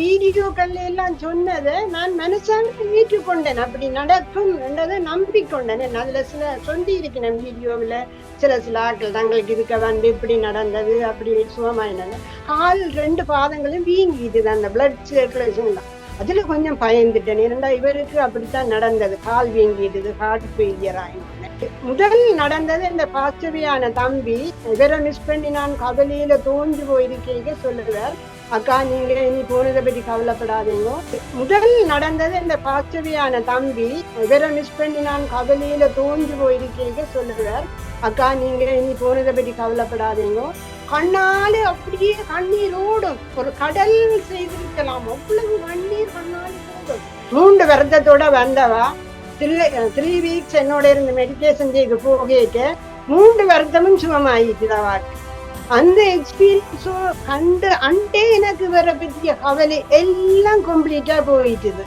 வீடியோக்கள்ல எல்லாம் சொன்னதை நான் மனசால ஏற்றுக்கொண்டேன் அப்படி நடக்கும் என்றதை நம்பிக்கொண்டேன் அதுல சில சொல்லி இருக்கிறேன் வீடியோவில். சில சில ஆட்கள் தங்களுக்கு இருக்க வந்து இப்படி நடந்தது அப்படி சுகமாயினது கால் ரெண்டு பாதங்களும் வீங்கிடுது அந்த பிளட் சர்க்குலேஷன் தான். அதுல கொஞ்சம் பயந்துட்டேன். இரண்டா இவருக்கு அப்படித்தான் நடந்தது. கால் வீங்கிடுது ஹார்ட் ஃபெயிலியர் ஆயினது முதல் நடந்தது இந்த பாஸ்டவியான தம்பி. இவரை மிஸ் பண்ணி நான் கவலையில தோன்றி போயிருக்கீங்க சொல்லுவார். அக்கா நீங்க இனி போனதை பற்றி கவலைப்படாதீங்க. முதல் நடந்தது இந்த பாச்சவியான தம்பி இவரை மிஸ் பண்ணி நான் கவலையில தோஞ்சு போயிருக்கீங்க சொல்லுவார் அக்கா நீங்க இனி போனதை பற்றி கவலைப்படாதீங்க. கண்ணாலே அப்படியே கண்ணீர் ஓடும். ஒரு கடல் செய்திருக்கலாம். அவ்வளவு கண்ணீர் கண்ணால் ஓடும். மூன்று வருத்தத்தோட வந்தவா? த்ரீ த்ரீ வீக்ஸ் என்னோட இருந்து மெடிடேஷன் செய்து போகிட்டு மூன்று வருத்தமும் சுகமாயிட்டுதான் வாக்கு அந்த எக்ஸ்பீரியன்ஸோ கண்டு அண்டே எனக்கு வர பற்றிய கவலை எல்லாம் கம்ப்ளீட்டா போயிட்டுது.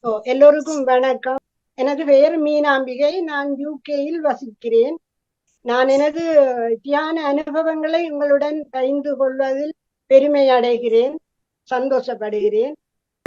ஓ, எல்லோருக்கும் வணக்கம். எனது பெயர் மீனாம்பிகை. நான் யூகேயில் வசிக்கிறேன். நான் எனது தியான அனுபவங்களை உங்களுடன் பகிர்ந்து கொள்வதில் பெருமை அடைகிறேன். சந்தோஷப்படுகிறேன்.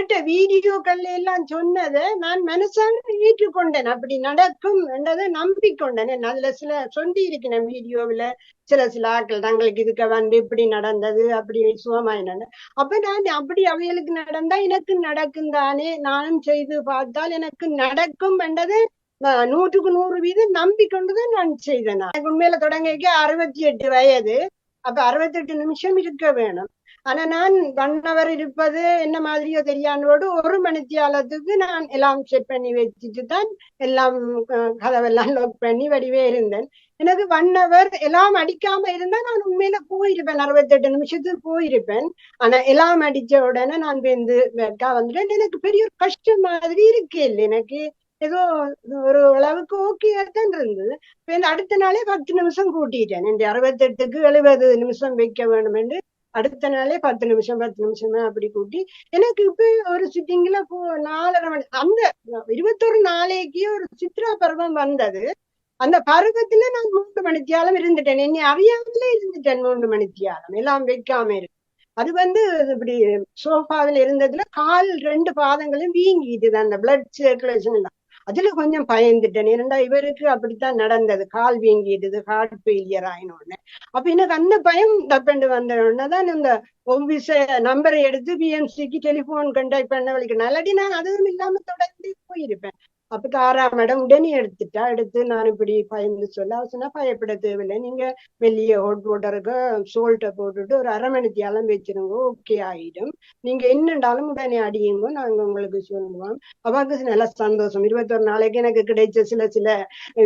வீடியோக்கள் எல்லாம் சொன்னதை நான் மனசால ஏற்றுக்கொண்டேன். அப்படி நடக்கும் என்றதை நம்பிக்கொண்டேன். அதுல சில சொல்லி இருக்கிறேன் வீடியோவில். சில சில ஆட்கள் தங்களுக்கு இதுக்க வந்து இப்படி நடந்தது அப்படி என்ன அப்ப நான் அப்படி அவைகளுக்கு நடந்தா எனக்கு நடக்கும் தானே. நானும் செய்து பார்த்தால் எனக்கு நடக்கும் என்றது நூற்றுக்கு நூறு வீதம் நம்பிக்கொண்டுதான் நான் செய்தேன். நான். எனக்கு உண்மையில தொடங்கிக்க அறுபத்தி எட்டு வயது. அப்ப அறுபத்தெட்டு நிமிஷம் இருக்க வேணும். ஆனா நான் ஒன் ஹவர் இருப்பது என்ன மாதிரியோ தெரியாதோடு ஒரு மணித்தியாலத்துக்கு நான் எல்லாம் செட் பண்ணி வச்சுட்டு தான் எல்லாம் கதவெல்லாம் லாக் பண்ணி வடிவே இருந்தேன். எனக்கு ஒன் ஹவர் எல்லாம் அடிக்காம இருந்தா நான் உண்மையில போயிருப்பேன். அறுபத்தெட்டு நிமிஷத்துக்கு போயிருப்பேன். ஆனா எல்லாம் அடிச்ச உடனே நான் வந்து வெக்கா வந்துட்டேன். எனக்கு பெரிய ஒரு கஷ்டம் மாதிரி இருக்கு இல்லை. எனக்கு ஏதோ ஒரு அளவுக்கு ஓகே தான் இருந்தது. அடுத்த நாளே பத்து நிமிஷம் கூட்டிட்டேன். இந்த அறுபத்தெட்டுக்கு எழுபது நிமிஷம் வைக்க வேண்டும் என்று அடுத்த நாளே பத்து நிமிஷம் பத்து நிமிஷமா அப்படி கூட்டி எனக்கு இப்ப ஒரு சிட்டிங்ல போ நாலரை மணி அந்த இருபத்தொரு நாளைக்கு ஒரு சித்ரா பருவம் வந்தது. அந்த பருவத்துல நான் மூன்று மணித்தியாலம் இருந்துட்டேன். என்னை அறியாமல இருந்துட்டேன் மூன்று மணித்தியாலம். எல்லாம் வைக்காம இருக்கு அது வந்து இப்படி சோஃபாவில் இருந்ததுல கால் ரெண்டு பாதங்களும் வீங்கிட்டுது அந்த பிளட் சர்க்குலேஷன் எல்லாம். அதுல கொஞ்சம் பயந்துட்டேன். இரண்டா இவருக்கு அப்படித்தான் நடந்தது. கால் வீங்கிடுது ஹார்ட் ஃபெயிலியர் ஆயினோடனே அப்ப எனக்கு அந்த பயம் தப்பண்டு வந்த உடனே தான் இந்த ஒவ்விச நம்பரை எடுத்து பிஎம்சிக்கு டெலிபோன் கண்டாக்ட் பண்ண வழிக்கு நல்லடி நான் அதுவும் இல்லாம தொடர்ந்து போயிருப்பேன். அப்ப தாரா மேடம் உடனே எடுத்துட்டா எடுத்து நான் இப்படி பயந்து சொல்ல அவ சொன்னா பயப்பட தேவையில்லை. நீங்க வெளியே ஹோட் போட்டருக்கு சோல்ட்டை போட்டுட்டு ஒரு அரை மணி தியாலம் வச்சிருங்க. ஓகே ஆயிடும். நீங்க என்னண்டாலும் உடனே அடியுங்க. நாங்க உங்களுக்கு சொல்லுவோம். அவாக்கு நல்ல சந்தோஷம். இருபத்தொரு நாளைக்கு எனக்கு கிடைச்ச சில சில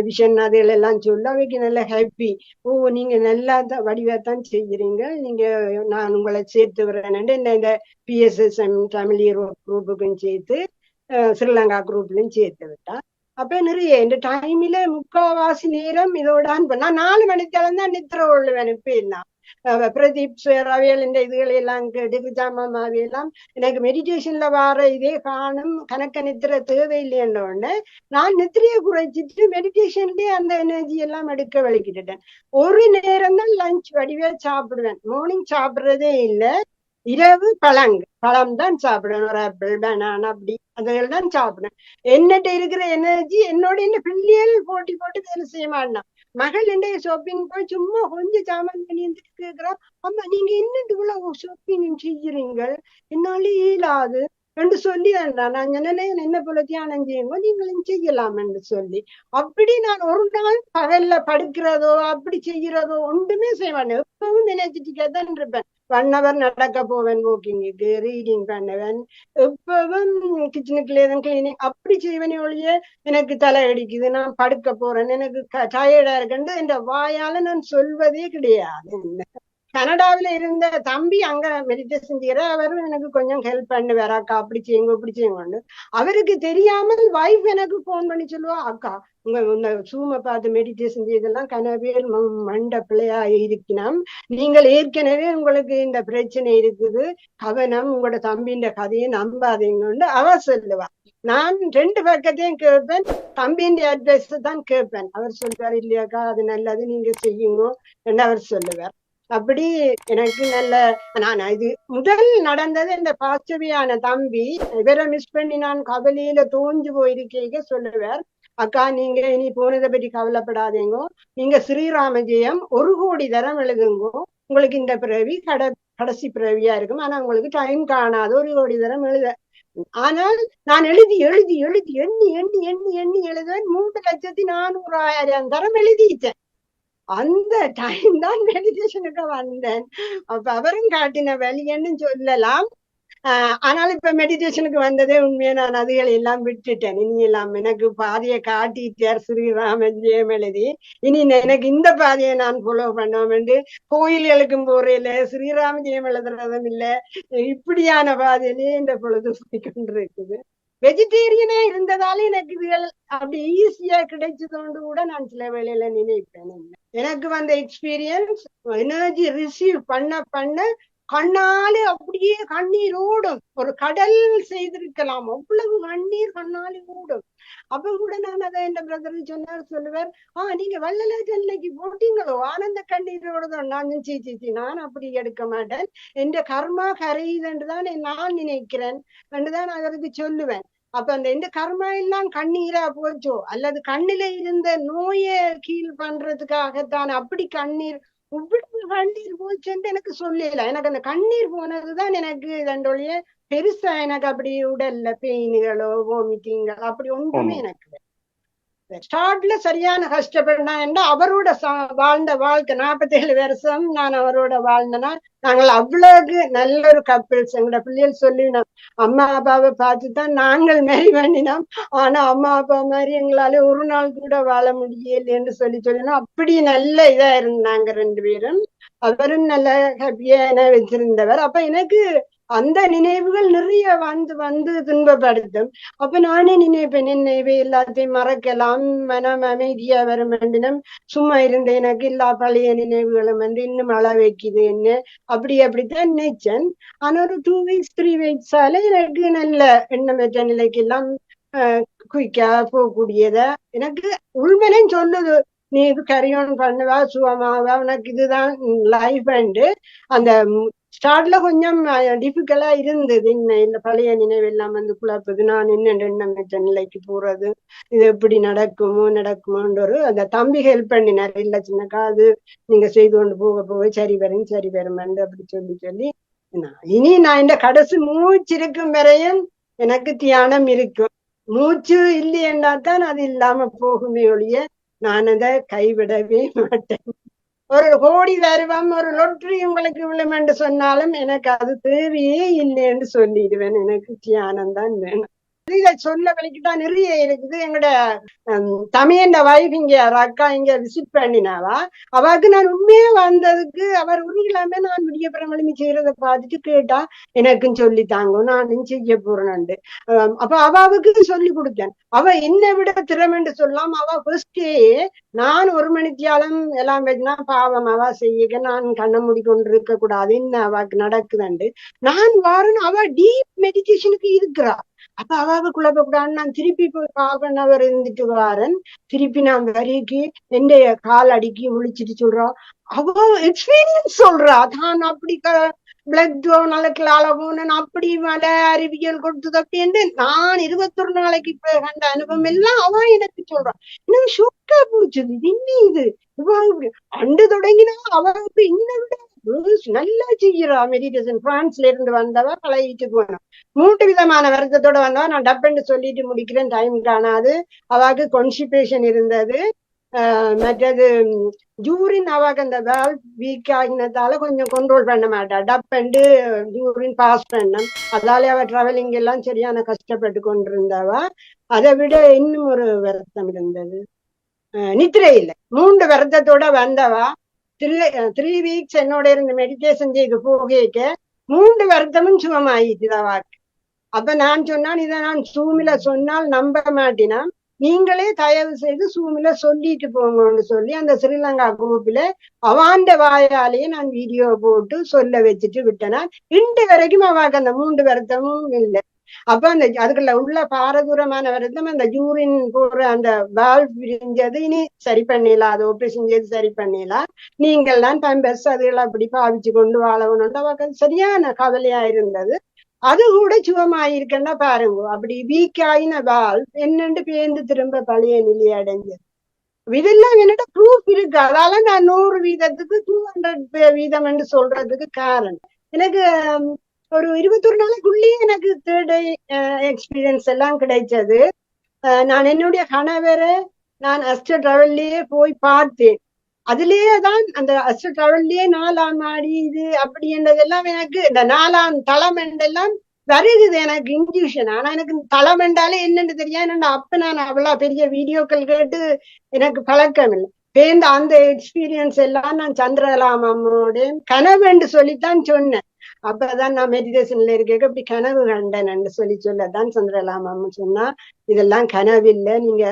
விஷன் அதுகள் எல்லாம் சொல்ல. அவைக்கு நல்ல ஹாப்பி ஓ நீங்க நல்லா தான் வடிவா செய்யறீங்க. நீங்க நான் உங்களை சேர்த்து வரேன் என்ன இந்த பிஎஸ்எஸ்எம் தமிழ் குரூப்புக்கும் சேர்த்து ஸ்ரீலங்கா குரூப்லயும் சேர்த்து விட்டா. அப்ப நிறைய இந்த டைமில முக்காவாசி நேரம் இதோடான் பண்ணா நாலு மணிக்கெல்லாம் தான் நித்திர கொள்ளுவேன் இப்ப எல்லாம் பிரதீப் ரவியல் இந்த இதுகளை எல்லாம் கேட்டு ஜாமாம் அவையெல்லாம் எனக்கு மெடிடேஷன்ல வார இதே காணும் கணக்க நித்திர தேவையில்லைன்ற உடனே நான் நித்திரையை குறைச்சிட்டு மெடிடேஷன்லயே அந்த எனர்ஜி எல்லாம் எடுக்க வலிக்கிட்டுட்டேன் ஒரு நேரம் தான் லஞ்ச் வடிவே சாப்பிடுவேன். மார்னிங் சாப்பிடுறதே இல்லை. இரவு பழங்கு. பழம் தான் சாப்பிடுவேன் ஒரு ஆப்பிள் பனானா அப்படி அதுகள் தான் சாப்பிடுவேன் என்னட்ட இருக்கிற எனர்ஜி என்னோட என்ன பிள்ளைகள் போட்டி போட்டு வேலை செய்ய மாட்டான் மகள் என்னைய ஷாப்பிங் போய் சும்மா கொஞ்சம் சாமான் பண்ணி வந்துட்டு கேக்குறா அம்மா நீங்க என்னட்டு இவ்வளவு ஷாப்பிங் செய்யறீங்க? என்னால இயலாது. என்று சொல்லி நான் சொன்னேன் என்ன போல தியானம் செய்யுங்க நீங்களும் செய்யலாம் என்று சொல்லி அப்படி நான் ஒரு நாள் பகல்ல படுக்கிறதோ அப்படி செய்யறதோ ஒன்றுமே செய்ய மாட்டேன். எப்பவும் நினைச்சிட்டு தான் இருப்பேன். ஒன் ஹவர் நடக்க போவேன் வாக்கிங்குக்கு ரீடிங் பண்ணுவேன். எப்பவும் கிச்சனுக்குள்ளே தான் கிளீனிங் அப்படி செய்வனே ஒழிய எனக்கு தலை அடிக்குது நான் படுக்க போறேன். எனக்கு டயர்டா இருக்குன்னு இந்த வாயால நான் சொல்வதே கிடையாது. கனடாவில இருந்த தம்பி அங்க மெடிடேஷன் செய்யற அவரும் எனக்கு கொஞ்சம் ஹெல்ப் பண்ணுவார் அக்கா அப்படி செய்யுங்க இப்படி செய்யுங்க அவருக்கு தெரியாமல் வைஃப் எனக்கு போன் பண்ணி சொல்லுவா அக்கா உங்க இந்த சூமை பார்த்து மெடிடேஷன் செய்தெல்லாம் கனவேல் மண்ட பிள்ளையா இருக்கணும் நீங்கள் ஏற்கனவே உங்களுக்கு இந்த பிரச்சனை இருக்குது. கவனம் உங்களோட தம்பின்ற கதையை நம்பாதீங்கன்னு அவ சொல்லுவா. நான் ரெண்டு பக்கத்தையும் கேட்பேன். தம்பியின் அட்வைஸ் தான் கேட்பேன். அவர் சொல்வார் இல்லையாக்கா அது நல்லது நீங்க செய்யுங்க என்று அவர் சொல்லுவார். அப்படி எனக்கு நல்ல நான் இது முதல் நடந்தது இந்த பாச்சவியான தம்பி இவரை மிஸ் பண்ணி நான் கவலையில தோஞ்சு போயிருக்கீங்க சொல்லுவார். அக்கா நீங்க இனி போனதை பற்றி கவலைப்படாதீங்க. நீங்க ஸ்ரீராம ஜெயம் ஒரு கோடி தரம் எழுதுங்கோ. உங்களுக்கு இந்த பிறவி கட கடைசி பிறவியா இருக்கும். ஆனா உங்களுக்கு டைம் காணாது ஒரு கோடி தரம் எழுத. ஆனால் நான் எழுதி எழுதி எழுதி எண்ணி எண்ணி எண்ணி எண்ணி எழுதுவேன். மூன்று லட்சத்தி நானூறாயிரம் தரம் எழுதிட்டேன். அந்த டைம் தான் மெடிடேஷனுக்கு வந்தேன். அப்ப அவரும் காட்டின வழின்னு சொல்லலாம். ஆஹ் ஆனால் இப்ப மெடிடேஷனுக்கு வந்ததே உண்மையா நான் அதுகளை எல்லாம் விட்டுட்டேன். இனி எல்லாம் எனக்கு பாதையை காட்டிட்டார் ஸ்ரீராமன் ஜெயம் எழுதி இனி எனக்கு இந்த பாதையை நான் ஃபாலோ பண்ணோம் கோயில்களுக்கும் போறையில ஸ்ரீராம ஜெயம் எழுதுறதும் இல்ல இப்படியான பாதையிலேயே இந்த பொழுது போய் கொண்டிருக்குது. வெஜிடேரியனே இருந்ததால எனக்கு இதுகள் அப்படி ஈஸியா கிடைச்சதோண்டு கூட நான் சில வேளையில நினைப்பேன். எனக்கு வந்த எக்ஸ்பீரியன்ஸ் எனர்ஜி ரிசீவ் பண்ண பண்ண கண்ணாலே அப்படியே கண்ணீர் ஓடும். ஒரு கடல் செய்திருக்கலாம். அவ்வளவு கண்ணீர் கண்ணாலே ஓடும். அப்ப கூட நான் அதை என் பிரதர் சொன்னார் சொல்லுவார் ஆஹ் நீங்க வல்லல ஜல்லைக்கு போட்டீங்களோ? ஆனந்த கண்ணீரோட நான் சீ சீச்சி நான் அப்படி எடுக்க மாட்டேன். என் கர்மா கரையுதுன்னு தான் நான் நினைக்கிறேன். என்றுதான் அவருக்கு சொல்லுவேன். அப்ப அந்த இந்த கர்மா எல்லாம் கண்ணீரா போச்சோ? அல்லது கண்ணில இருந்த நோயை கீழ் பண்றதுக்காகத்தான் அப்படி கண்ணீர் இவ்வளவு கண்ணீர் போச்சுன்னு எனக்கு சொல்லல. எனக்கு அந்த கண்ணீர் போனதுதான் எனக்கு இதண்டொழிய பெருசா எனக்கு அப்படி உடல்ல பெயின்களோ வாமிட்டிங்களோ அப்படி ஒன்றுமே எனக்கு ஸ்டார்ட்ல சரியான கஷ்டப்படினா என்ன? அவரோட வாழ்ந்த வாழ்க்கை நாற்பத்தேழு வருஷம் நான் அவரோட வாழ்ந்தனா நாங்கள் அவ்வளவு நல்ல ஒரு கப்பிள்ஸ் எங்களோட பிள்ளைகள் சொல்லினோம் அம்மா அப்பாவை பார்த்துதான் நாங்கள் மேரி பண்ணினோம். ஆனா அம்மா அப்பா மாதிரி எங்களால ஒரு நாள் கூட வாழ முடியல என்று சொல்லி சொல்லினோம். அப்படி நல்ல இதா இருந்தாங்க ரெண்டு பேரும். அவரும் நல்ல ஹாப்பியா என்ன வச்சிருந்தவர். அப்ப எனக்கு அந்த நினைவுகள் நிறைய வந்து வந்து துன்பப்படுத்தும். அப்ப நானே நினைப்பேன் நினைவு எல்லாத்தையும் மறக்கலாம். மனம் அமைதியா வரும் வேண்டினம் சும்மா இருந்த எனக்கு எல்லா பழைய நினைவுகளும் வந்து இன்னும் அள வைக்குது என்ன? அப்படி அப்படித்தான் நினைச்சேன். ஆனா ஒரு டூ வீக்ஸ் த்ரீ வீக்ஸால எனக்கு நல்ல எண்ணமற்ற நிலைக்கு எல்லாம் குயிக்கா போகக்கூடியத எனக்கு உள்மனம் சொல்லுது நீ இது கரியோன் பண்ணுவா சுகமாவா உனக்கு இதுதான் லைஃப் அண்டு அந்த ஸ்டார்ட்ல கொஞ்சம் டிஃபிகல்டா இருந்தது. இன்னும் இந்த பழைய நினைவு எல்லாம் வந்து குழப்பது. நான் என்ன எண்ணம் வச்ச நிலைக்கு போறது? இது எப்படி நடக்குமோ நடக்குமோன்ற ஒரு அந்த தம்பி ஹெல்ப் பண்ணினார். இல்ல சின்னக்கா அது நீங்க செய்து கொண்டு போக போக சரி வரும் சரி வருமான்னு அப்படி சொல்லி சொல்லி இனி நான் இந்த கடைசி மூச்சு இருக்கும் வரையும் எனக்கு தியானம் இருக்கும். மூச்சு இல்லையென்றா தான் அது இல்லாம போகுமே ஒழிய நான் அதை கைவிடவே மாட்டேன். ஒரு கோடி தருவம் ஒரு லொட்ரி உங்களுக்கு விழும் என்று சொன்னாலும் எனக்கு அது தேவையே இல்லைன்னு சொல்லிடுவேன். எனக்கு தியானம் தான் வேணும். இத சொல்ல வலிக்குதான் நிறைய இருக்குது. எங்கட தமிழ் வைஃப் இங்க அக்கா இங்க விசிட் பண்ணினாவா அவருக்கு நான் உண்மையே வந்ததுக்கு அவர் உருகிலாமே நான் விடிய பிரமளிமி செய்யறத பார்த்துட்டு கேட்டா எனக்கும் சொல்லித்தாங்க நானும் செய்ய போறேன்னு அப்ப அவாவுக்கு சொல்லி கொடுத்தேன். அவ என்னை விட திறமென்று சொல்லாம் அவ ஃபர்ஸ்டே நான் ஒரு மணித்தியாலம் எல்லாம் வச்சுனா பாவம் அவ செய்ய நான் கண்ண மூடி கொண்டு இருக்க கூடாது என்ன அவாக்கு நடக்குதுண்டு நான் வாரன் அவ டீப் மெடிடேஷனுக்கு இருக்கிறா. அப்ப அவாவை குழப்பக்கூடாதுன்னு நான் திருப்பி போய் ஹாஃப் அவர் இருந்துட்டு வாரன். திருப்பி நான் வரைக்கு என்னைய கால் அடிக்கி முழிச்சிட்டு சொல்றான் அவ எக்ஸ்பீரியன்ஸ் சொல்றா. தான் அப்படி பிளட் நாளைக்குலால போனேன். அப்படி மலை அறிவியல் கொடுத்தது அப்படின்னு நான் இருபத்தொரு நாளைக்கு இப்ப கண்ட அனுபவம் எல்லாம் அவன் எனக்கு சொல்றான் எனக்கு ஷோக்கா போச்சுது என்ன இது? அண்டு தொடங்கினா அவன் இன்னும் விட நல்லா செய்யறா. மெடிடேஷன் பிரான்ஸ்ல இருந்து வந்தவ பழகிட்டு போனா. மூன்று விதமான வருத்தத்தோட வந்தவா நான் டப்புன்னு சொல்லிட்டு முடிக்கிறேன். டைம் காணாது அவாக்கு கொன்சிபேஷன் இருந்தது. மற்றது ஜூரின் அவாக்கு அந்த வேல் வீக் ஆகினதால கொஞ்சம் கண்ட்ரோல் பண்ண மாட்டா. டப்பண்டு ஜூரின் பாஸ் பண்ணம் அதாலே அவ டிராவலிங் எல்லாம் சரியான கஷ்டப்பட்டு கொண்டிருந்தவா. அதை விட இன்னும் ஒரு வருத்தம் இருந்தது. நித்திரை மூன்று வருத்தத்தோட வந்தவா த்ரீ த்ரீ வீக்ஸ் என்னோட இருந்த மெடிடேஷன் செய்து போகேக்க மூன்று வருத்தமும் சுகமாயிட்டு வாக்கு அப்ப நான் சொன்னால் இதை நான் சூமில சொன்னால் நம்ப மாட்டினா நீங்களே தயவு செய்து சூமில சொல்லிட்டு போங்கன்னு சொல்லி அந்த ஸ்ரீலங்கா குரூப்ல அவாண்ட வாயாலேயே நான் வீடியோ போட்டு சொல்ல வச்சுட்டு விட்டேனா இன்று வரைக்கும் அவாக்கு அந்த மூன்று வருத்தமும் இல்லை அப்ப அந்த அதுக்குள்ள உள்ள பாரதூரமான வருத்தம் அந்த ஜூரின் போற அந்த வால் பிரிஞ்சது இனி சரி பண்ணிடலாம். அதை ஆப்ரேஷன் செய்து சரி பண்ணிடலாம். நீங்கள் தான் பம்பஸ் அதுகளை அப்படி பாவிச்சு கொண்டு வாழணும்னு அவருக்கு சரியான கவலையா இருந்தது. அது கூட சுகமாயிருக்குன்னா பாருங்க. அப்படி வீக் ஆயின வால் என்னண்டு பேந்து திரும்ப பழைய நிலை அடைஞ்சது. இதெல்லாம் என்னோட ப்ரூஃப் இருக்கு. அதால நான் நூறு வீதத்துக்கு டூ ஹண்ட்ரட் வீதம் என்று சொல்றதுக்கு காரணம். எனக்கு ஒரு இருபத்தொரு நாளைக்குள்ளேயே எனக்கு தேர்ட் எக்ஸ்பீரியன்ஸ் எல்லாம் கிடைச்சது. நான் என்னுடைய கணவரை நான் அஸ்ட டிராவல்லையே போய் பார்த்தேன். அதுலயே தான் அந்த அஸ்ட டிராவல்லையே நாலாம் மாடி இது அப்படின்றதெல்லாம் எனக்கு இந்த நாலாம் தளம் என்றெல்லாம் வருகுது எனக்கு இன்ஜியூஷன் ஆனா எனக்கு தளம் என்றாலே என்னன்னு தெரியாது. என்னோட அப்ப நான் அவ்வளவு பெரிய வீடியோக்கள் கேட்டு எனக்கு பழக்கம் இல்லை பேர்ந்த அந்த எக்ஸ்பீரியன்ஸ் எல்லாம் நான் சந்திரலாமோட அம்மோட கனவு என்று சொல்லித்தான் சொன்னேன். அப்பதான் நான் மெடிடேஷன்ல இருக்க இப்படி கனவு கண்டேன். சொல்லி சொல்லதான் சந்திரகலாம் அம்மா சொன்னா இதெல்லாம் கனவு இல்லை நீங்க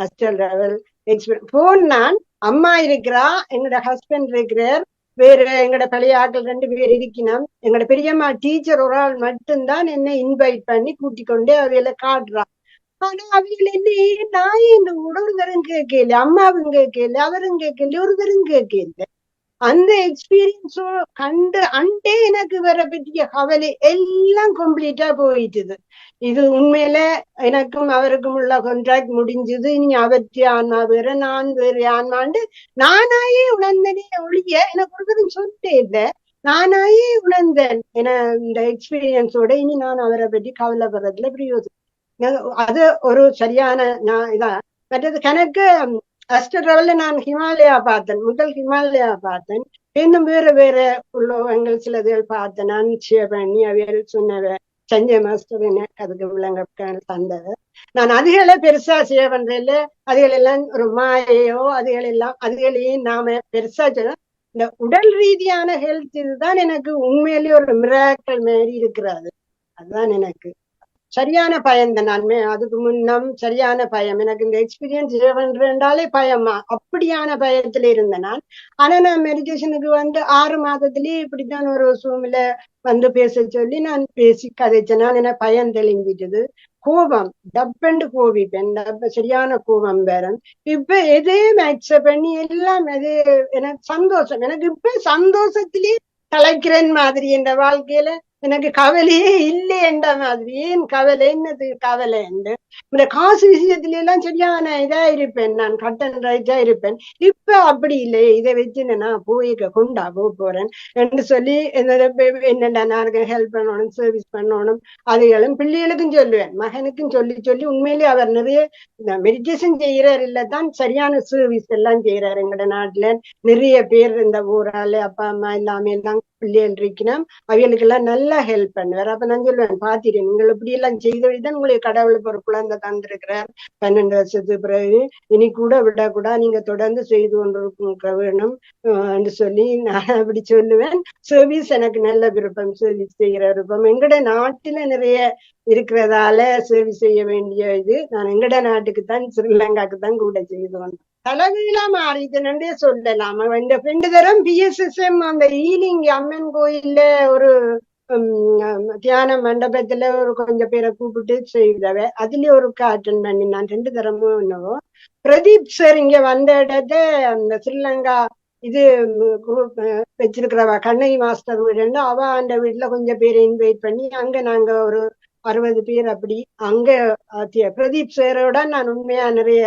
அஸ்டல் டிராவல் எக்ஸ்பீரியன் போன் நான் அம்மா இருக்கிறா எங்களோட ஹஸ்பண்ட் இருக்கிறார். வேற எங்களோட பழைய ஆட்கள் ரெண்டு பேர் இருக்கணும். எங்களோட பெரியம்மா டீச்சர் ஒரு ஆள் மட்டும்தான் என்னை இன்வைட் பண்ணி கூட்டிக் கொண்டு அவையில காட்டுறா. ஆனா அவைகள் என்ன நான் இந்த ஒருத்தரும் கேட்கல அம்மாவும் கேட்கல அவரும் கேட்கல ஒருத்தரும் கேட்கல அந்த எக்ஸ்பீரியன்ஸோ கண்டு அண்டே எனக்கு வர பற்றிய கவலை எல்லாம் கம்ப்ளீட்டா போயிட்டுது. இது உண்மையில எனக்கும் அவருக்கும் உள்ள கான்ட்ராக்ட் முடிஞ்சது. இனி அவற்றி ஆன்மா வேற நான் வேறு ஆன்மாண்டு நானாயே உணர்ந்தனே ஒழிய எனக்கு ஒருவரும் சொல்லிட்டே இல்லை. நானாயே உணர்ந்தேன். என இந்த எக்ஸ்பீரியன்ஸோட இனி நான் அவரை பற்றி கவலைப்படுறதுல பிரயோஜனம். அது ஒரு சரியான நான் இதான். மற்றது கணக்கு ஃபர்ஸ்ட் லெவல்ல நான் ஹிமாலயா பார்த்தேன். முதல் ஹிமாலயா பார்த்தேன். இன்னும் வேற வேற உள்ளவங்கள் சிலதுகள் பார்த்தேன். நான் ஷேர் பண்ணி அவைகள் சொன்னவ சஞ்சய் மாஸ்டர் அதுக்கு விளங்க தந்தவ நான் அதுகளை பெருசா செய்ய பண்றதில்ல அதுகள் எல்லாம் ஒரு மாயையோ அதுகள் எல்லாம் அதுகளையும் நாம பெருசா சொல்ல இந்த உடல் ரீதியான ஹெல்த் இதுதான் எனக்கு உண்மையிலேயே ஒரு மிராக்கள் மாதிரி இருக்கிறது. அதுதான் எனக்கு. சரியான பயம் தான் நான் அதுக்கு முன்னம் சரியான பயம். எனக்கு இந்த எக்ஸ்பீரியன்ஸ் என்றாலே பயமா. அப்படியான பயத்துல இருந்தேன் நான். ஆனா நான் மெடிடேஷனுக்கு வந்து ஆறு மாதத்திலேயே இப்படித்தான் ஒரு சூமில வந்து பேச சொல்லி நான் பேசி கதைச்சேன். நான் என்ன பயம் தெளிஞ்சிட்டது? கோபம். டப்பண்டு கோபிப்பேன் டப்ப சரியான கோபம் வேற. இப்ப எதையும் அக்செப்ட் பண்ணி எல்லாம் எது எனக்கு சந்தோஷம். எனக்கு இப்ப சந்தோஷத்திலேயே தலைக்கிறேன் மாதிரி என்ற வாழ்க்கையில எனக்கு கவலையே இல்லை என்ற மாதிரி. ஏன் கவலை? என்னது கவலை என்று? இந்த காசு விஷயத்துல எல்லாம் சரியான இதா இருப்பேன். நான் கட்டன் ரைட்டா இருப்பேன். இப்ப அப்படி இல்லை. இதை வச்சு நான் போய் கொண்டா போக போறேன் என்று சொல்லி என்னடா நான் ஹெல்ப் பண்ணணும் சர்வீஸ் பண்ணணும் அதுகளும் பிள்ளைகளுக்கும் சொல்லுவேன். மகனுக்கும் சொல்லி சொல்லி உண்மையிலேயே அவர் நிறைய மெடிடேஷன் செய்யறாரு இல்ல தான் சரியான சர்வீஸ் எல்லாம் செய்யறாரு எங்கட நாட்டுல. நிறைய பேர் இந்த ஊரால அப்பா அம்மா எல்லாமே எல்லாம் பிள்ளைகள் இருக்கணும் அவைகளுக்கு எல்லாம் நல்லா ஹெல்ப் பண்ணுவார். அப்ப நான் சொல்லுவேன் பாத்திரேன் நீங்கள் இப்படி எல்லாம் செய்தவழிதான் உங்களுக்கு கடவுள் ஒரு குழந்தை தந்திருக்கிறார். பன்னெண்டு வருஷத்துக்கு பிறகு இனி கூட விடக்கூடா நீங்க தொடர்ந்து செய்து கொண்டிருக்க வேணும் என்று சொல்லி நான் அப்படி சொல்லுவேன். சர்வீஸ் எனக்கு நல்ல விருப்பம். சர்வீஸ் செய்கிற விருப்பம். எங்கட நாட்டுல நிறைய இருக்கிறதால சர்வீஸ் செய்ய வேண்டிய இது. நான் எங்கட நாட்டுக்கு தான் ஸ்ரீலங்காக்கு தான் கூட செய்து வந்தேன். தலைகீழா மாறிதுன்னே சொல்லலாம். இந்த ரெண்டு தரம் பிஎஸ்எஸ்எம் அந்த ஈலிங் அம்மன் கோயில்ல ஒரு தியான மண்டபத்துல ஒரு கொஞ்சம் பேரை கூப்பிட்டு செய்தவ. அதுலயே ஒரு அட்டன் பண்ணி நான் ரெண்டு தரமும் என்னவோ. பிரதீப் சார் இங்க வந்த இடத்த அந்த ஸ்ரீலங்கா இது குரூப் வச்சிருக்கிறவ கண்ணகி மாஸ்டர் வீடு அவ அந்த வீட்டுல கொஞ்சம் பேரை இன்வைட் பண்ணி அங்க நாங்க ஒரு அறுபது பேர் அப்படி அங்க பிரதீப் சாரோட நான் உண்மையா நிறைய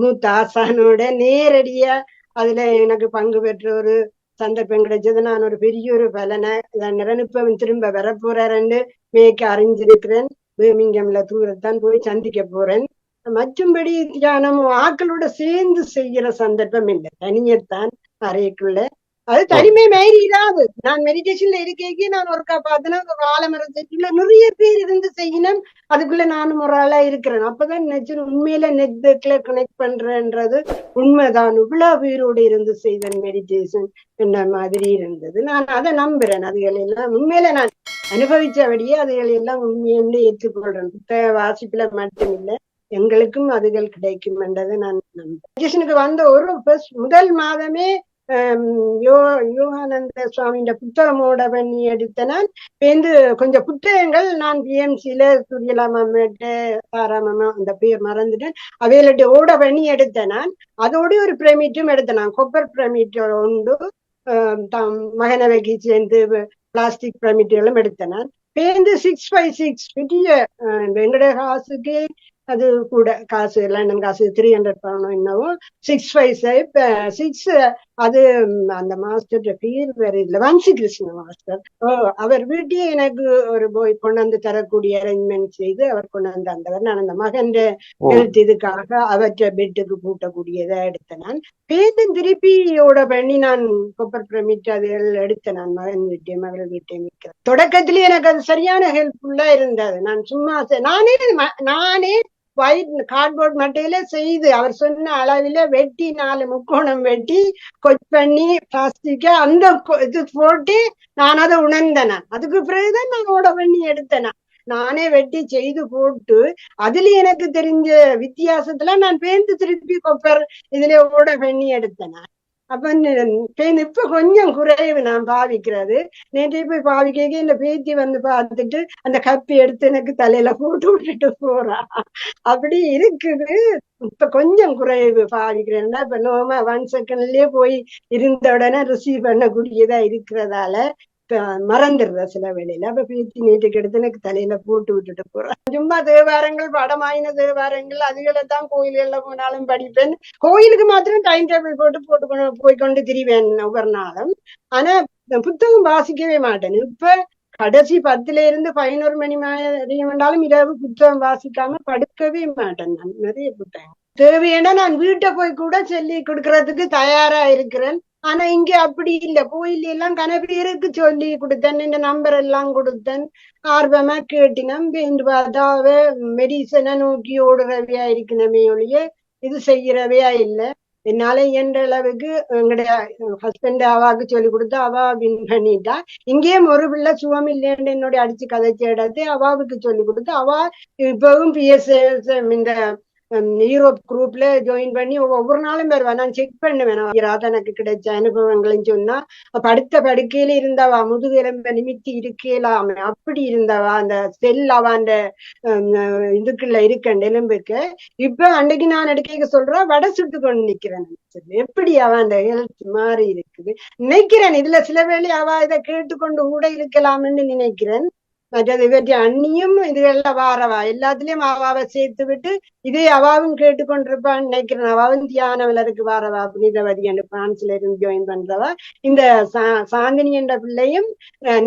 மூத்த ஆசானோட நேரடியா அதுல எனக்கு பங்கு பெற்ற ஒரு சந்தர்ப்பம் கிடைச்சது. நான் ஒரு பெரிய ஒரு பலனை இப்ப திரும்ப வரப்போறாருன்னு மேய்க்க அறிஞ்சிருக்கிறேன். பேமிங்கம்ல தூரத்தான் போய் சந்திக்க போறேன். மற்றும்படி தியானம் ஆக்களோட சேர்ந்து செய்யற சந்தர்ப்பம் இல்லை. தனியத்தான் அறைக்குள்ள அது தனிமை மாரி இராது நான் மெடிடேஷன்ல இருக்கே நான் ஒருக்கா பார்த்தேன்னா ஒரு ஆலமரத்துக்குள்ள நிறைய பேர் இருந்து செய்யணும். அதுக்குள்ள நானும் ஒரு ஆளா இருக்கிறேன். அப்பதான் நெச்சு உண்மையில நெட்ஒர்க்ல கனெக்ட் பண்றேன்றது உண்மைதான். இவ்வளவு பேரோடு இருந்து செய்தேன் மெடிடேஷன் என்ன மாதிரி இருந்தது. நான் அதை நம்புறேன். அதுகள் எல்லாம் உண்மையில நான் அனுபவிச்சபடியே அதுகள் எல்லாம் உண்மையென்று ஏற்றுக்கொள்றேன். புத்தக வாசிப்புல மட்டுமில்லை எங்களுக்கும் அதுகள் கிடைக்கும் என்றதை நான் நம்புறேன். வந்த ஒரு முதல் மாதமே யோ யோகானந்த சுவாமியின் புத்தகமோட பண்ணி எடுத்த நான் பேருந்து கொஞ்சம் புத்தகங்கள் நான் பிஎம்சியில சூரியலாமாமேட்டு தாராமாமா அந்த பேர் மறந்துட்டேன். அவையிலட்டு ஓட பண்ணி எடுத்த நான் அதோடு ஒரு பிரமிட்டும் எடுத்த நான். கொப்பர் பிரமிட் உண்டு தம் மகனவைக்கு சேர்ந்து பிளாஸ்டிக் பிரமிட்டுகளும் எடுத்தேன் நான். பேருந்து சிக்ஸ் ஃபைவ் சிக்ஸ் பெரிய வெங்கடகாசுக்கு அது கூட காசு லண்டன் காசு த்ரீ ஹண்ட்ரட் பவுன் என்னவோ சிக்ஸ் ஃபைவ் ஃபைவ் சிக்ஸ் அது அந்த மாஸ்டர் பேர் வேற இல்ல. வன்சி கிருஷ்ண மாஸ்டர் ஓ அவர் வீட்டையே எனக்கு ஒரு போய் கொண்டாந்து தரக்கூடிய அரேஞ்ச்மெண்ட் செய்து அவர் கொண்டாந்து வந்தவர் நான் அந்த மகன் ஹெல்த் இதுக்காக அவற்றை பெட்டுக்கு பூட்டக்கூடியதை எடுத்த நான். பேருந்து திருப்பியோட பண்ணி நான் கொப்பர் பிரமிட் அது எடுத்த நான். மகன் வீட்டையும் மகள் வீட்டையும் நிற்கிறேன் தொடக்கத்திலேயே எனக்கு அது சரியான ஹெல்ப்ஃபுல்லா இருந்தது. நான் சும்மா நானே நானே ஒயிட் கார்ட்போர்ட் மட்டையில செய்து அவர் சொன்ன அளவில வெட்டி நாலு முக்கோணம் வெட்டி கொச் பண்ணி பிளாஸ்டிக்க அந்த இது போட்டு நான் அதை உணர்ந்தேன். அதுக்கு பிறகுதான் நான் ஓட பண்ணி எடுத்தேன். நானே வெட்டி செய்து போட்டு அதுல எனக்கு தெரிஞ்ச வித்தியாசத்துல நான் பேந்து திருப்பி கொப்பர் இதுல ஓட பண்ணி எடுத்தேன். அப்ப இப்ப கொஞ்சம் குறைவு நான் பாவிக்கிறது. நேற்று போய் பாவிக்க இந்த பேத்தி வந்து பார்த்துட்டு அந்த கப்பி எடுத்து எனக்கு தலையில போட்டு விட்டுட்டு போறா. அப்படி இருக்குது. இப்ப கொஞ்சம் குறைவு பாவிக்கிறேன்னா இப்ப நோமா ஒன் செகண்ட்லயே போய் இருந்த உடனே ரிசீவ் பண்ணக்கூடியதா இருக்கிறதால மறந்துடுற சில வேலையில அப்ப பேச்சு நீட்டுக்கு எடுத்து எனக்கு தலையில போட்டு விட்டுட்டு போறேன் சும்மா தேவாரங்கள் படமாயின தேவாரங்கள் அதுகளைத்தான் கோயில்கள்ல போனாலும் படிப்பேன். கோயிலுக்கு மாத்திரம் டைம் டேபிள் போட்டு போட்டு போய் கொண்டு திரிவேன் ஒவ்வொரு நாளும். ஆனா புத்தகம் வாசிக்கவே மாட்டேன். இப்ப கடைசி பத்துல இருந்து பதினோரு மணி மணி வேண்டாலும் இரவு புத்தகம் வாசிக்காம படுக்கவே மாட்டேன் நான். நிறைய புத்தகம் தேவையான நான் வீட்டை போய் கூட சொல்லி கொடுக்கறதுக்கு தயாரா இருக்கிறேன். ஆனா இங்க அப்படி இல்ல. கோயில் எல்லாம் கணவீருக்கு சொல்லி கொடுத்தேன். இந்த நம்பர் எல்லாம் கொடுத்தேன். ஆர்வமா கேட்டினம் பேந்து பார்த்தா அவ மெடிசனை நோக்கி ஓடுறவையா இருக்கணுமே ஒழிய இது செய்யறவையா இல்லை. என்னால என்ற அளவுக்கு எங்களுடைய ஹஸ்பண்ட் அவாவுக்கு சொல்லி கொடுத்து அவா வின் பண்ணிட்டா. இங்கேயும் ஒரு பிள்ளை சுகம் இல்லைன்னு என்னோட அடிச்சு கதைச்சு எடுத்து அவாவுக்கு சொல்லி கொடுத்து அவா இப்பவும் பிஎஸ் இந்த யூரோப் குரூப்ல ஜாயின் பண்ணி ஒவ்வொரு நாளும் வருவா. நான் செக் பண்ணுவேன். ராதா எனக்கு கிடைச்ச அனுபவங்கள்னு சொன்னா படுத்த படுக்கையில இருந்தவா? முதுகெலும்ப நிமித்தி இருக்கலாம அப்படி இருந்தவா? அந்த செல் அவ அந்த இதுக்குள்ள இருக்க எலும்புக்கு. இப்ப அன்னைக்கு நான் எடுக்க சொல்றா வடை சுட்டு கொண்டு நிக்கிறேன். எப்படி அவ அந்த ஹெல்த் மாறி இருக்குது? நினைக்கிறேன். இதுல சில வேலை அவ இதை கேட்டுக்கொண்டு கூட இருக்கலாம்னு நினைக்கிறேன். மற்றது இவற்றை அண்ணியும் இதுகள்லாம் வாரவா. எல்லாத்துலயும் அவாவை சேர்த்து விட்டு இதே அவாவும் கேட்டுக்கொண்டிருப்பான்னு நினைக்கிறேன். அவாவும் தியான விலருக்கு வாரவா. புனிதவதி என்று பிரான்ஸ்ல இருந்து ஜாயின் பண்றவா. இந்த சா சாந்தினி என்ற பிள்ளையும்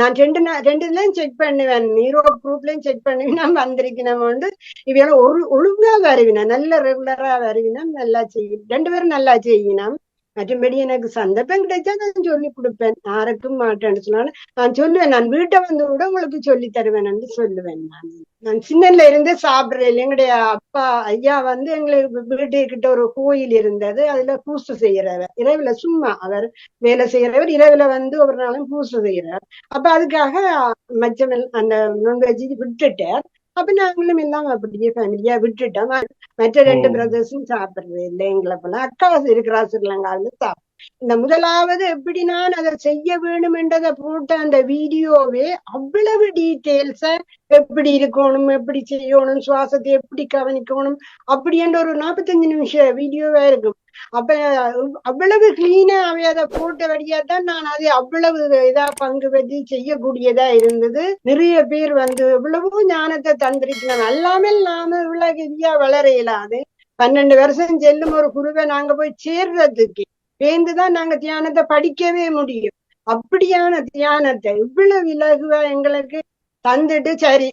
நான் ரெண்டு ரெண்டுலயும் செக் பண்ணுவேன். யூரோப் குரூப்லயும் செக் பண்ணுவேன். நான் வந்திருக்கணும் உண்டு இவையெல்லாம் ஒரு ஒழுங்கா வருவினா நல்ல ரெகுலரா வருவினா நல்லா செய்யும் ரெண்டு பேரும் நல்லா செய்யணும் மற்றபடி எனக்கு சந்தர்ப்பம் கிடைச்சா நான் சொல்லி கொடுப்பேன். யாருக்கும் மாட்டேன்னு சொன்னாலும் நான் சொல்லுவேன். நான் வீட்டை வந்து கூட உங்களுக்கு சொல்லி தருவேன் சொல்லுவேன் நான். நான் சின்னல இருந்து சாப்பிடுறேன். எங்களுடைய அப்பா ஐயா வந்து எங்களுக்கு வீட்டு கிட்ட ஒரு கோயில் இருந்தது. அதுல பூசை செய்யறவர். இரவுல சும்மா அவர் வேலை செய்யறவர். இரவுல வந்து ஒரு நாளும் பூசை செய்யறார். அப்ப அதுக்காக மச்சம் அந்த நான்வெஜ் விட்டுட்டார். அப்ப நாங்களும் எல்லாம் அப்படியே ஃபேமிலியா விட்டுட்டோம் மற்ற ரெண்டு பிரதர்ஸும் சாப்பிடுறது இல்லை எங்களை போல. அக்கா இருக்கிறா ஸ்ரீலங்காவில சாப்பிடு இந்த முதலாவது எப்படி நான் அதை செய்ய வேணும் என்றதை போட்ட அந்த வீடியோவே அவ்வளவு டீட்டெயில்ஸ எப்படி இருக்கணும் எப்படி செய்யணும் சுவாசத்தை எப்படி கவனிக்கணும் அப்படி என்ற ஒரு நாற்பத்தஞ்சு நிமிஷம் வீடியோவா இருக்கும். அப்ப அவ்வளவு கிளீனா அவை அதை போட்டபடியா தான் நான் அதை அவ்வளவு இதா பங்கு பெற்று செய்யக்கூடியதா இருந்தது. நிறைய பேர் வந்து எவ்வளவோ ஞானத்தை தந்திருக்கிறாங்க. எல்லாமே நாம இவ்வளவு கெதியா வளர இயலாது. பன்னெண்டு வருஷம் செல்லும் ஒரு குருவை நாங்க போய் சேர்றதுக்கு சேர்ந்துதான் நாங்க தியானத்தை படிக்கவே முடியும். அப்படியான தியானத்தை இவ்வளவு இலகுவா எங்களுக்கு தந்துட்டு சரி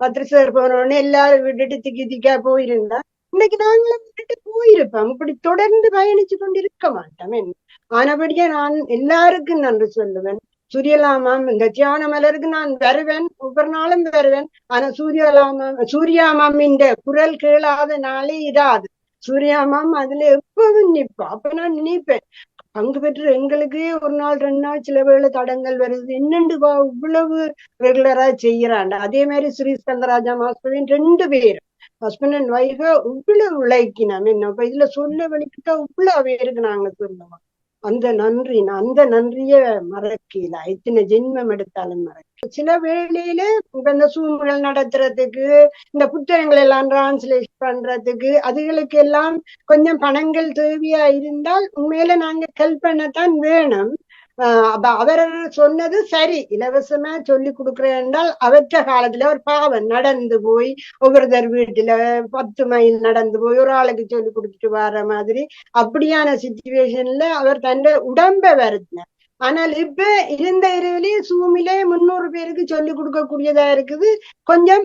பத்திரிசர் போனோடனே எல்லாரும் விட்டுட்டு திக்கி திக்கா போயிருந்தா இன்னைக்கு நாங்களும் விட்டுட்டு போயிருப்போம். இப்படி தொடர்ந்து பயணிச்சு கொண்டிருக்க மாட்டோம். ஆனபடியே நான் எல்லாருக்கும் நன்றி சொல்லுவேன். சூரியலாமாம் இந்த தியான மலருக்கு நான் வருவேன். ஒவ்வொரு நாளும் வருவேன். ஆனா சூரியலாமாம் சூர்யாமாம் இந்த குரல் கேளாத நாளே இராது சூர்யாமாம் அதுல எப்பவும் நிப்பா அப்ப நான் நினைப்பேன் பங்கு பெற்று எங்களுக்கே ஒரு நாள் ரெண்டு நாள் சில வேளை தடங்கள் வருது. என்னண்டு இவ்வளவு ரெகுலரா செய்யறாண்ட அதே மாதிரி ஸ்ரீ ஸ்கந்தராஜா மாஸ்டரின் ரெண்டு பேரும். ஹஸ்பண்ட் அண்ட் ஒய்ஃப இவ்வளவு உழைக்கினோம் என்ன இப்ப இதுல சொல்ல வலிக்கிட்டா இவ்வளவு பேருக்கு நாங்க சொல்லுவோம். அந்த நன்றி நான் அந்த நன்றிய மறக்கல. எத்தனை ஜென்மம் எடுத்தாலும் மறக்க சில வேளையில இப்ப இந்த சூம்கள் நடத்துறதுக்கு இந்த புத்தகங்கள் எல்லாம் டிரான்ஸ்லேட் பண்றதுக்கு அதுகளுக்கு எல்லாம் கொஞ்சம் பணங்கள் தேவையா இருந்தால் உண்மையில நாங்க ஹெல்ப் தான் வேணும். அப்ப அவர் சொன்னது சரி. இலவசமா சொல்லி கொடுக்கிறேன் என்றால் அவற்ற காலத்துல ஒரு பாவம் நடந்து போய் ஒவ்வொருத்தர் வீட்டுல பத்து மைல் நடந்து போய் ஒரு ஆளுக்கு சொல்லி கொடுத்துட்டு வர மாதிரி அப்படியான சுச்சுவேஷன்ல அவர் தன்னை உடம்ப வருத்தினார். ஆனால் இப்ப இருந்த இரவிலேயே சூமிலே முன்னூறு பேருக்கு சொல்லி கொடுக்கக்கூடியதா இருக்குது. கொஞ்சம்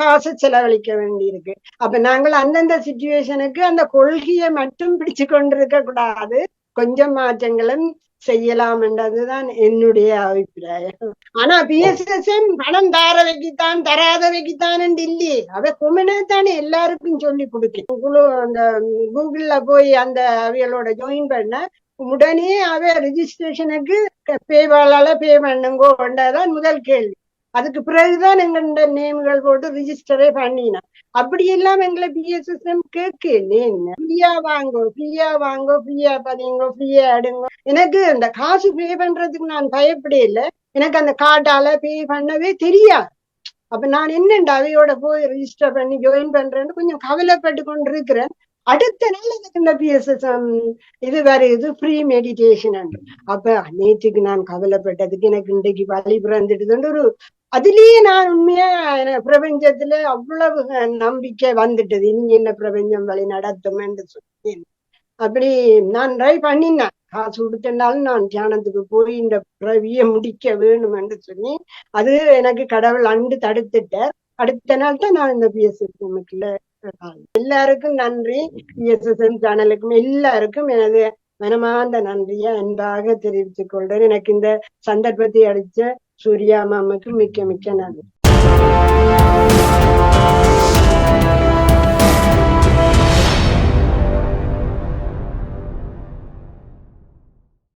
காசு செலவழிக்க வேண்டி இருக்கு அப்ப நாங்கள் அந்தந்த சுச்சுவேஷனுக்கு அந்த கொள்கையை மட்டும் பிடிச்சு கொண்டிருக்க கூடாது. கொஞ்சம் மாற்றங்களும் செய்யலாம் என்றதுதான் என்னுடைய அபிப்பிராயம். ஆனா பிஎஸ்எஸ்எம் பணம் தார வைக்கித்தான் தராத வைக்கித்தான் இல்லையே. அவ கொமனே தானே எல்லாருக்கும் சொல்லி கொடுக்க குழு அந்த கூகுள்ல போய் அந்த அவியலோட ஜாயின் பண்ண உடனே அவ ரிஜிஸ்ட்ரேஷனுக்கு பேபாலால பே பண்ணுங்கோ தான் முதல் கேள்வி. அதுக்கு பிறகுதான் எங்களோட நேம்கள் போட்டு ரிஜிஸ்டரே பண்ணினோம் அப்படி எல்லாம் எங்களை பிஎஸ்எஸ்எம் கேட்கல. ஃப்ரீயா வாங்கோ ஃப்ரீயா வாங்கோ ஃப்ரீயா பதிங்கோ ஃப்ரீயா எடுங்கோ. எனக்கு அந்த காசு பே பண்றதுக்கு நான் பயப்படே இல்லை எனக்கு அந்த கார்டால பே பண்ணவே தெரியாது. அப்ப நான் என்னண்டா அவையோட போய் ரிஜிஸ்டர் பண்ணி ஜாயின் பண்றேன்னு கொஞ்சம் கவலைப்பட்டு கொண்டிருக்கிறேன். அடுத்த நாள் எனக்கு இந்த பிஎஸ்எஸ்எம் இது வருது ஃப்ரீ மெடிடேஷன் அப்ப நேற்றுக்கு நான் கவலைப்பட்டதுக்கு எனக்கு இன்றைக்கு வழி பிறந்துட்டுதுன்னு ஒரு அதுலயே நான் உண்மையா பிரபஞ்சத்துல அவ்வளவு நம்பிக்கை வந்துட்டது. இனி என்ன பிரபஞ்சம் வழி நடத்தும் என்று சொன்னேன். அப்படி நான் ட்ரை பண்ணினேன். காசு கொடுத்தனாலும் நான் தியானத்துக்கு போய் இந்த பிறவிய முடிக்க வேணும் என்று சொல்லி அது எனக்கு கடவுள் அண்டு தடுத்துட்டார். அடுத்த நாள் தான் நான் இந்த பிஎஸ்எஸ் பிஎஸ்எஸ்எம்க்குள்ள எல்லாருக்கும் நன்றி. பிஎஸ்எஸ்எம் சேனலுக்கும் எல்லாருக்கும் எனது மனமார்ந்த நன்றியை அன்பாக தெரிவித்துக் கொள்றேன் எனக்கு இந்த சந்தர்ப்பத்தை அளிச்ச சூர்யா மாமாக்கு மிக்க மிக்க நன்றி.